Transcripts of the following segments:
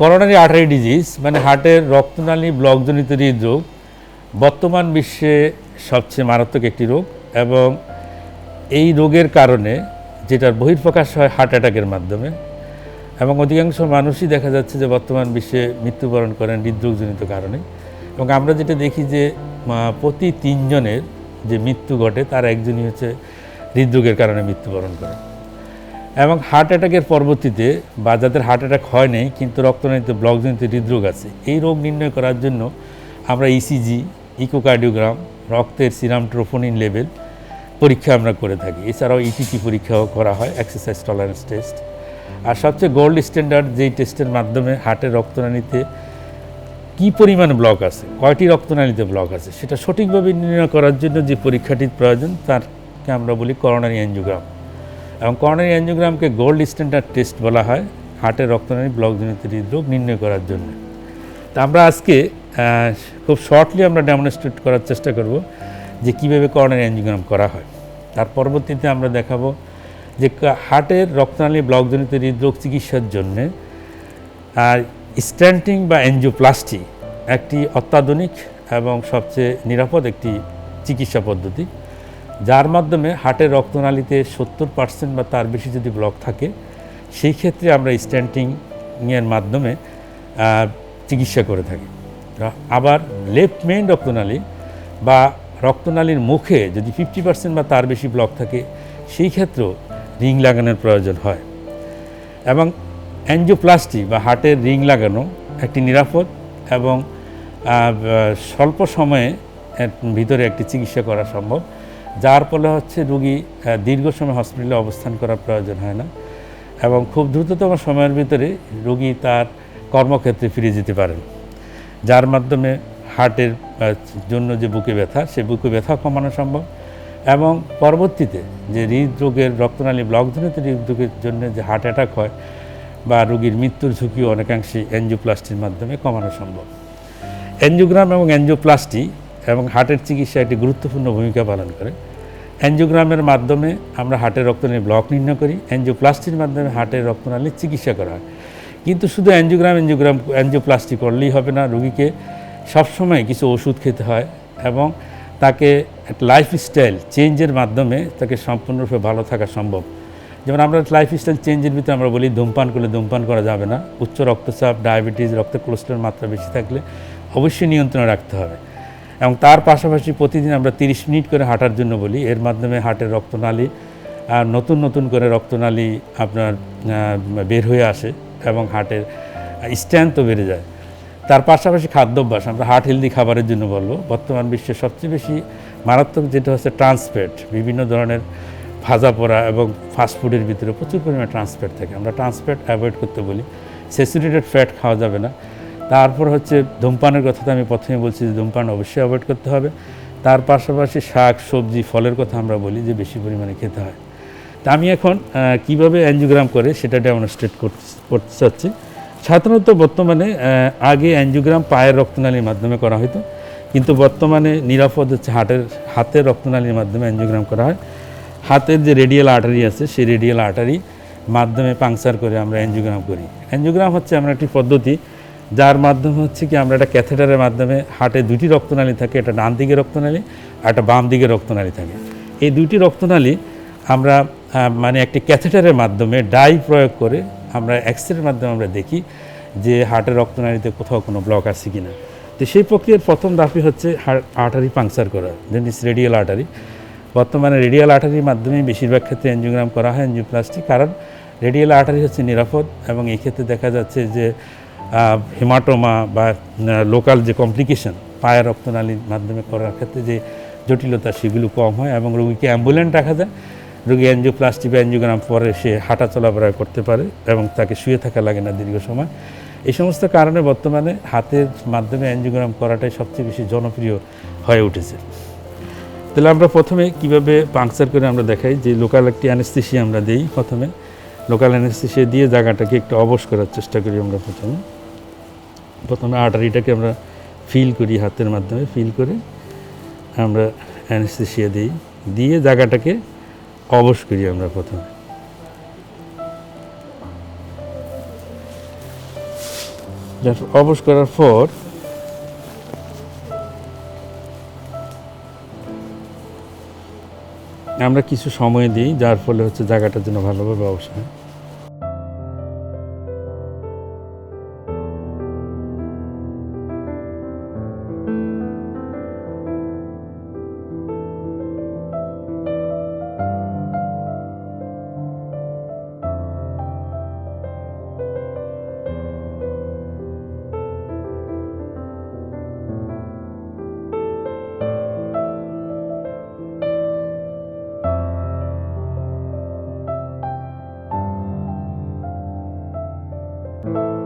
Coronary artery disease মানে হার্টের রক্তনালী ব্লকজনিত হৃদরোগ, বর্তমান বিশ্বে সবচেয়ে মারাত্মক একটি রোগ এবং এই রোগের কারণে যেটার বহির্প্রকাশ হয় হার্ট অ্যাটাকের মাধ্যমে এবং অধিকাংশ মানুষই দেখা যাচ্ছে যে বর্তমান বিশ্বে মৃত্যুবরণ করেন হৃদরোগজনিত কারণে এবং আমরা যেটা দেখি যে প্রতি তিনজনের যে মৃত্যু ঘটে, তার একজনই হচ্ছে হৃদরোগের কারণে মৃত্যুবরণ করে। এবং হার্ট অ্যাটাকের পরবর্তীতে বা যাদের হার্ট অ্যাটাক হয় নাই, কিন্তু রক্তনালীতে ব্লকজনিত হৃদরোগ আছে, এই রোগ নির্ণয় করার জন্য আমরা E ইসিজি ইকোকার্ডিওগ্রাম রক্তের সিরাম ট্রোফোনিন লেভেল পরীক্ষা আমরা করে থাকি। এছাড়াও ইটিটি পরীক্ষাও করা হয় এক্সারসাইজ টলারেন্স টেস্ট আর সবচেয়ে গোল্ড স্ট্যান্ডার্ড যেই টেস্টের মাধ্যমে হার্টের রক্তনালীতে কি পরিমাণ ব্লক আছে, কয়টি রক্তনালীতে ব্লক আছে, সেটা সঠিকভাবে নির্ণয় করার জন্য যে পরীক্ষাটির প্রয়োজন, তারকে আমরা বলি করোনারি অ্যাঞ্জিওগ্রাম এবং করোনারি অ্যাঞ্জিওগ্রামকে গোল্ড স্ট্যান্ডার্ড টেস্ট বলা হয়, হার্টের রক্তনালী ব্লকজনিত হৃদরোগ নির্ণয় করার জন্য। তা আমরা আজকে খুব শর্টলি আমরা ডেমনস্ট্রেট করার চেষ্টা করব যে কীভাবে করোনারি অ্যাঞ্জিওগ্রাম করা হয়। তার পরবর্তীতে আমরা দেখাবো যে হার্টের রক্তনালী ব্লকজনিত হৃদরোগ চিকিৎসার জন্যে, আর স্ট্যান্টিং বা এনজিওপ্লাস্টি একটি অত্যাধুনিক এবং সবচেয়ে নিরাপদ একটি চিকিৎসা পদ্ধতি। যার মাধ্যমে হার্টের রক্তনালীতে সত্তর পার্সেন্ট বা তার বেশি যদি ব্লক থাকে, সেই ক্ষেত্রে আমরা স্ট্যান্টিংয়ের মাধ্যমে চিকিৎসা করে থাকি। আবার লেফট মেইন রক্তনালী বা রক্তনালীর মুখে যদি ফিফটি পার্সেন্ট বা তার বেশি ব্লক থাকে, সেই ক্ষেত্রেও রিং লাগানোর প্রয়োজন হয়। এবং অ্যাঞ্জিওপ্লাস্টি বা হার্টের রিং লাগানো একটি নিরাপদ এবং স্বল্প সময়ে ভিতরে একটি চিকিৎসা করা সম্ভব। যার ফলে হচ্ছে রুগী দীর্ঘ সময় হসপিটালে অবস্থান করার প্রয়োজন হয় না এবং খুব দ্রুততম সময়ের ভিতরে রুগী তার কর্মক্ষেত্রে ফিরে যেতে পারেন। যার মাধ্যমে হার্টের জন্য যে বুকে ব্যথা, সে বুকে ব্যথা কমানো সম্ভব এবং পরবর্তীতে যে হৃদরোগের রক্তনালী ব্লকজনিত হৃদরোগের জন্য যে হার্ট অ্যাটাক হয় বা রোগীর মৃত্যুর ঝুঁকিও অনেকাংশে অ্যাঞ্জিওপ্লাস্টির মাধ্যমে কমানো সম্ভব। অ্যাঞ্জিওগ্রাম এবং অ্যাঞ্জিওপ্লাস্টি এবং হার্টের চিকিৎসা একটি গুরুত্বপূর্ণ ভূমিকা পালন করে। অ্যাঞ্জিওগ্রামের মাধ্যমে আমরা হার্টের রক্তনালী ব্লক নির্ণয় করি অ্যাঞ্জিওপ্লাস্টির মাধ্যমে হার্টের রক্তনালীর চিকিৎসা করা হয়। কিন্তু শুধু অ্যাঞ্জিওগ্রাম অ্যাঞ্জিওগ্রাম অ্যাঞ্জিওপ্লাস্টি করলেই হবে না, রোগীকে সবসময় কিছু ওষুধ খেতে হয় এবং তাকে লাইফস্টাইল চেঞ্জের মাধ্যমে তাকে সম্পূর্ণরূপে ভালো থাকা সম্ভব। যেমন আমরা লাইফস্টাইল চেঞ্জের ভিতরে আমরা বলি, ধূমপান করলে ধূমপান করা যাবে না। উচ্চ রক্তচাপ, ডায়াবেটিস, রক্তে কোলেস্ট্রল মাত্রা বেশি থাকলে অবশ্যই নিয়ন্ত্রণে রাখতে হবে। এবং তার পাশাপাশি প্রতিদিন আমরা তিরিশ মিনিট করে হাঁটার জন্য বলি। এর মাধ্যমে হার্টের রক্তনালী আর নতুন নতুন করে রক্তনালী আপনার বের হয়ে আসে এবং হার্টের স্ট্যান্থও বেড়ে যায়। তার পাশাপাশি খাদ্যাভ্যাস, আমরা হার্ট হেলদি খাবারের জন্য বলব। বর্তমান বিশ্বে সবচেয়ে বেশি মারাত্মক যেটা হচ্ছে ট্রান্সফ্যাট, বিভিন্ন ধরনের ভাজা পোড়া এবং ফাস্টফুডের ভিতরে প্রচুর পরিমাণে ট্রান্সফ্যাট থাকে। আমরা ট্রান্সফ্যাট অ্যাভয়েড করতে বলি। স্যাচুরেটেড ফ্যাট খাওয়া যাবে না। তারপর হচ্ছে ধূমপানের কথা তো আমি প্রথমে বলছি যে ধূমপান অবশ্যই অ্যাভয়েড করতে হবে। তার পাশাপাশি শাক, সবজি, ফলের কথা আমরা বলি যে বেশি পরিমাণে খেতে হয়। তা আমি এখন কীভাবে অ্যাঞ্জিওগ্রাম করে সেটা ডেমনস্ট্রেট করতে চাচ্ছি। সাধারণত বর্তমানে আগে অ্যাঞ্জিওগ্রাম পায়ের রক্তনালীর মাধ্যমে করা হতো কিন্তু বর্তমানে নিরাপদ হচ্ছে হাটের, হাতের রক্তনালীর মাধ্যমে অ্যাঞ্জিওগ্রাম করা হয়। হাতের যে রেডিয়াল আর্টারি আছে, সেই রেডিয়াল আর্টারি মাধ্যমে পাংচার করে আমরা অ্যাঞ্জিওগ্রাম করি। অ্যাঞ্জিওগ্রাম হচ্ছে আমরা একটি পদ্ধতি যার মাধ্যমে হচ্ছে কি আমরা একটা ক্যাথেটারের মাধ্যমে হার্টে দুটি রক্তনালী থাকে, একটা ডান দিকে রক্তনালী আর একটা বাম দিকে রক্তনালী থাকে। এই দুইটি রক্তনালী আমরা মানে একটি ক্যাথেটারের মাধ্যমে ডাই প্রয়োগ করে আমরা এক্সরের মাধ্যমে আমরা দেখি যে হার্টের রক্তনালীতে কোথাও কোনো ব্লক আছে কি না তো সেই প্রক্রিয়ার প্রথম ধাপই হচ্ছে আর্টারি পাংচার করা দেন ইস রেডিয়াল আর্টারি বর্তমানে রেডিয়াল আর্টারির মাধ্যমে বেশিরভাগ ক্ষেত্রে এনজিওগ্রাম করা হয় অ্যাঞ্জিওপ্লাস্টি কারণ রেডিয়াল আর্টারি হচ্ছে নিরাপদ এবং এই ক্ষেত্রে দেখা যাচ্ছে যে হেমাটোমা বা লোকাল যে কমপ্লিকেশন পায়ের রক্তনালীর মাধ্যমে করার ক্ষেত্রে যে জটিলতা সেগুলো কম হয় এবং রোগীকে অ্যাম্বুলেন্ট রাখা যায়। রোগী অ্যাঞ্জিওপ্লাস্টি বা অ্যাঞ্জিওগ্রাম পরে সে হাঁটা চলাফেরা করতে পারে এবং তাকে শুয়ে থাকা লাগে না দীর্ঘ সময়। এই সমস্ত কারণে বর্তমানে হাতের মাধ্যমে অ্যাঞ্জিওগ্রাম করাটাই সবচেয়ে বেশি জনপ্রিয় হয়ে উঠেছে। তাহলে আমরা প্রথমে কীভাবে পাংচার করে আমরা দেখাই যে লোকাল একটি অ্যানেস্থেসিয়া আমরা দিই প্রথমে। লোকাল অ্যানেস্থেসিয়া দিয়ে জায়গাটাকে একটু অবশ করার চেষ্টা করি আমরা প্রথমে। প্রথমে আর্টারিটাকে আমরা ফিল করি হাতের মাধ্যমে ফিল করে আমরা অ্যানেস্থেসিয়া দিই। দিয়ে জায়গাটাকে অবশ করি আমরা প্রথমে। অবশ করার পর আমরা কিছু সময় দিই, যার ফলে হচ্ছে জায়গাটার জন্য ভালোভাবে অবসান আমরা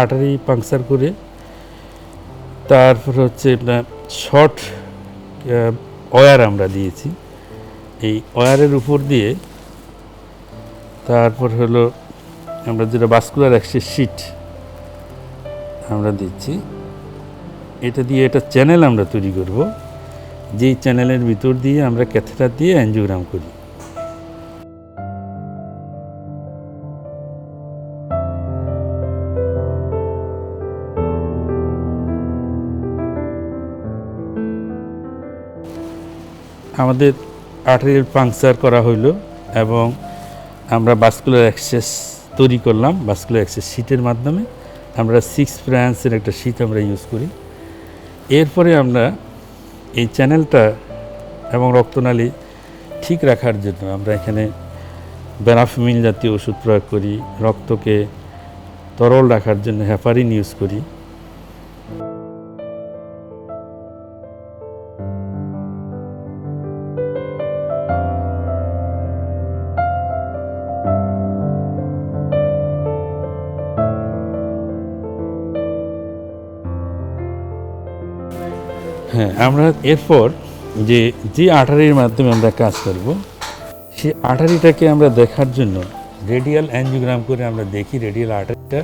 আটারি পাংচার করে তারপর হচ্ছে শর্ট ওয়্যার আমরা দিয়েছি। এই ওয়ারের উপর দিয়ে তারপর হলো আমরা যেটা বাস্কুলার অ্যাক্সেস শিট আমরা দিচ্ছি, এটা দিয়ে এটা চ্যানেল আমরা তৈরি করব। যেই চ্যানেলের ভিতর দিয়ে আমরা ক্যাথেটার দিয়ে অ্যানজিওগ্রাম করি। আমাদের আর্টারিয়াল পাংচার করা হইল এবং আমরা বাস্কুলার অ্যাক্সেস তৈরি করলাম বাস্কুলার অ্যাক্সেস শীটের মাধ্যমে। আমরা সিক্স ফ্রান্সের একটা শীত আমরা ইউজ করি। এরপরে আমরা এই চ্যানেলটা এবং রক্তনালী ঠিক রাখার জন্য আমরা এখানে ব্যানাফিমিন জাতীয় ওষুধ প্রয়োগ করি, রক্তকে তরল রাখার জন্য হ্যাপারিন ইউজ করি। হ্যাঁ আমরা এরপর যে যে আঠারির মাধ্যমে আমরা কাজ করব সেই আঠারিটাকে আমরা দেখার জন্য রেডিয়াল অ্যানজিওগ্রাম করে আমরা দেখি রেডিয়াল আঠারিটা।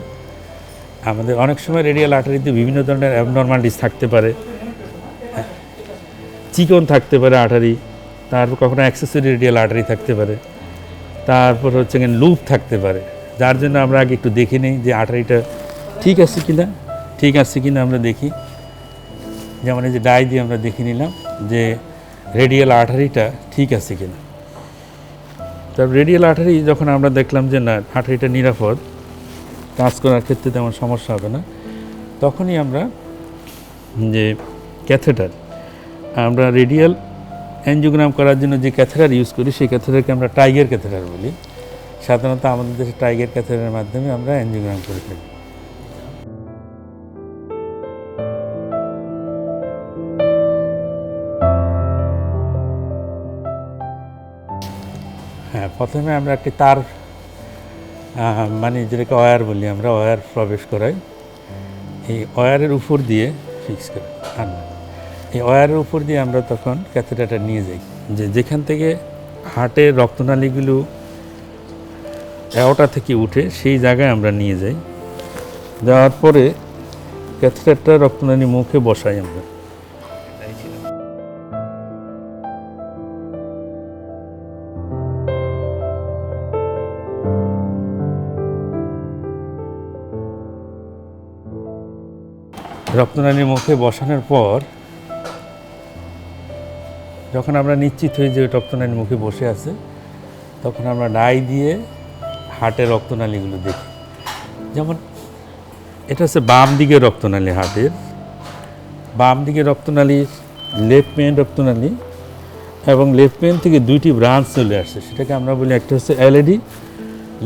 আমাদের অনেক সময় রেডিয়াল আঠারিতে বিভিন্ন ধরনের অ্যাবনর্মালিটিস থাকতে পারে। চিকন থাকতে পারে আঠারি, তারপর কখনো অ্যাক্সেসরি রেডিয়াল আঠারি থাকতে পারে। তারপর হচ্ছে লুপ থাকতে পারে। যার জন্য আমরা আগে একটু দেখে নিই যে আঠারিটা ঠিক আছে কিনা, ঠিক আছে কিনা আমরা দেখি। যেমন এই যে ডাই দিয়ে আমরা দেখে নিলাম যে রেডিয়াল আঠারিটা ঠিক আছে কিনা। তার রেডিয়াল আঠারি যখন আমরা দেখলাম যে না আঠারিটা নিরাপদ, কাজ করার ক্ষেত্রে তেমন সমস্যা হবে না, তখনই আমরা যে ক্যাথেটার আমরা রেডিয়াল অ্যানজিওগ্রাম করার জন্য যে ক্যাথেটার ইউজ করি, সেই ক্যাথেটারকে আমরা টাইগার ক্যাথেটার বলি। সাধারণত আমাদের দেশে টাইগার ক্যাথেটারের মাধ্যমে আমরা অ্যানজিওগ্রাম করে থাকি। প্রথমে আমরা একটি তার মানে যেটাকে ওয়্যার বলি আমরা, ওয়্যার প্রবেশ করাই। এই ওয়্যারের উপর দিয়ে ফিক্স করে আনব এই ওয়্যারের উপর দিয়ে আমরা তখন ক্যাথেটারটা নিয়ে যাই। যে যেখান থেকে হার্টের রক্তনালীগুলো এওটা থেকে উঠে সেই জায়গায় আমরা নিয়ে যাই। যাওয়ার পরে ক্যাথেটারটা রক্তনালী মুখে বসাই আমরা। রক্তনালীর মুখে বসানোর পর যখন আমরা নিশ্চিত হই যে রক্তনালীর মুখে বসে আছে, তখন আমরা ডাই দিয়ে হার্টের রক্তনালীগুলো দেখি। যেমন এটা হচ্ছে বাম দিকে রক্তনালী হাটের। বাম দিকে রক্তনালী লেফট মেন রক্তনালী এবং লেফট মেন থেকে দুইটি ব্রাঞ্চ চলে আসছে। সেটাকে আমরা বলি একটা হচ্ছে LAD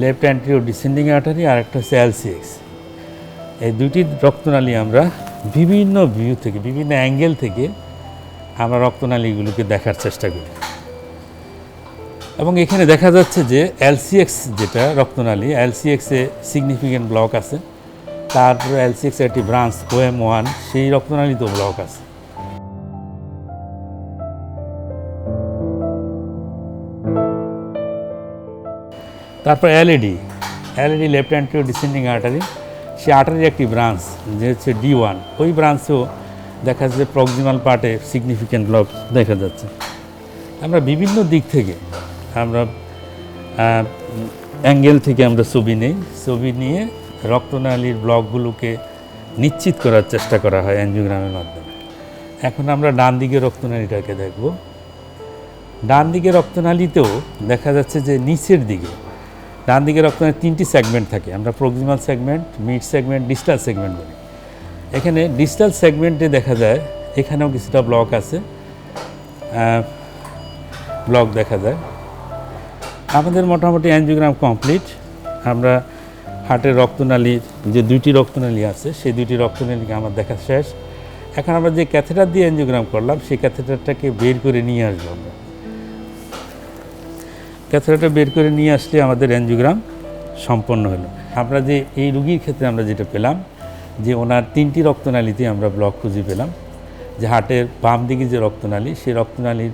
left anterior descending artery আর একটা হচ্ছে এলসিএক্স এই দুইটি রক্তনালী আমরা বিভিন্ন ভিউ থেকে, বিভিন্ন অ্যাঙ্গেল থেকে আমরা রক্তনালীগুলোকে দেখার চেষ্টা করি। এবং এখানে দেখা যাচ্ছে যে এলসিএক্স যেটা রক্তনালী এলসিএক্সে সিগনিফিকেন্ট ব্লক আছে। তারপরে এলসিএক্সের একটি ব্রাঞ্চ ওএম ওয়ান সেই রক্তনালীতেও ব্লক আছে। তারপর LAD LAD left anterior descending artery সে আর্টারির একটি ব্রাঞ্চ, যে হচ্ছে ডি ওয়ান ওই ব্রাঞ্চেও দেখা যাচ্ছে প্রক্সিমাল পার্টে সিগনিফিক্যান্ট ব্লক দেখা যাচ্ছে। আমরা বিভিন্ন দিক থেকে আমরা অ্যাঙ্গেল থেকে আমরা ছবি নেই। ছবি নিয়ে রক্তনালীর ব্লকগুলোকে নিশ্চিত করার চেষ্টা করা হয় অ্যাঞ্জিওগ্রামের মাধ্যমে। এখন আমরা ডান দিকে রক্তনালীটাকে দেখব। ডান দিকে রক্তনালীতেও দেখা যাচ্ছে যে নিচের দিকে ডান দিকে রক্তনালীর তিনটি সেগমেন্ট থাকে। আমরা proximal segment mid segment distal segment বলি। এখানে ডিস্টাল সেগমেন্টে দেখা যায়, এখানেও কিছুটা ব্লক আছে। ব্লক দেখা যায়। আমাদের মোটামুটি অ্যানজিওগ্রাম কমপ্লিট আমরা হার্টের রক্তনালীর যে দুইটি রক্তনালী আছে, সেই দুইটি রক্তনালীকে আমার দেখা শেষ। এখন আমরা যে ক্যাথেটার দিয়ে অ্যানজিওগ্রাম করলাম, সেই ক্যাথেটারটাকে বের করে নিয়ে আসব আমরা। ক্যাথেটারটা বের করে নিয়ে আসলে আমাদের অ্যানজিওগ্রাম সম্পন্ন হলো। আমরা যে এই রুগীর ক্ষেত্রে আমরা যেটা পেলাম, যে ওনার তিনটি রক্তনালীতে আমরা ব্লক খুঁজে পেলাম, যে হার্টের বাম দিকে যে রক্তনালী, সেই রক্তনালীর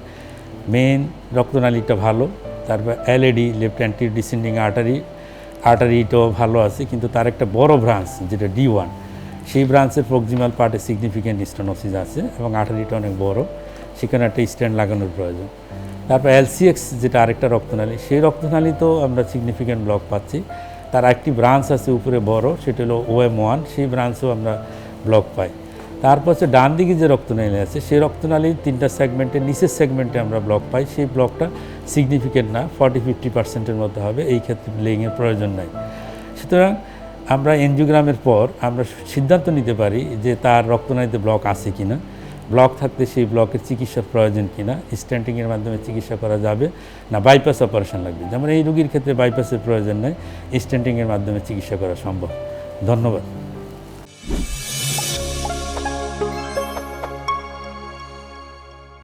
মেন রক্তনালীটা ভালো, তারপর LAD left anterior descending artery আর্টারিটাও ভালো আছে, কিন্তু তার একটা বড় ব্রাঞ্চ যেটা ডি ওয়ান সেই ব্রাঞ্চের প্রক্সিমাল পার্টে সিগনিফিক্যান্ট স্টোনোসিস আছে এবং আর্টারিটা অনেক বড়, সেখানে একটা স্ট্যান্ড লাগানোর প্রয়োজন। তারপর এলসিএক্স যেটা আরেকটা রক্তনালী, সেই রক্তনালীতেও আমরা সিগনিফিক্যান্ট ব্লক পাচ্ছি। তার একটি ব্রাঞ্চ আছে উপরে বড়, সেটা হলো ওএম ওয়ান সেই ব্রাঞ্চেও আমরা ব্লক পাই। তারপর হচ্ছে ডান দিকে যে রক্তনালী আছে, সেই রক্তনালীর তিনটা সেগমেন্টের নিচের সেগমেন্টে আমরা ব্লক পাই। সেই ব্লকটা সিগনিফিকেন্ট না ফর্টি ফিফটি পার্সেন্টের মধ্যে হবে, এই ক্ষেত্রে প্লেইংয়ের প্রয়োজন নাই। সুতরাং আমরা এনজিওগ্রামের পর আমরা সিদ্ধান্ত নিতে পারি যে তার রক্তনালীতে ব্লক আছে কি না ব্লক থাকতে সেই ব্লকের চিকিৎসার প্রয়োজন কি না? স্ট্যান্টিংয়ের মাধ্যমে চিকিৎসা করা যাবে না বাইপাস অপারেশন লাগবে? যেমন এই রুগীর ক্ষেত্রে বাইপাসের প্রয়োজন নেই স্ট্যান্টিংয়ের মাধ্যমে চিকিৎসা করা সম্ভব। ধন্যবাদ।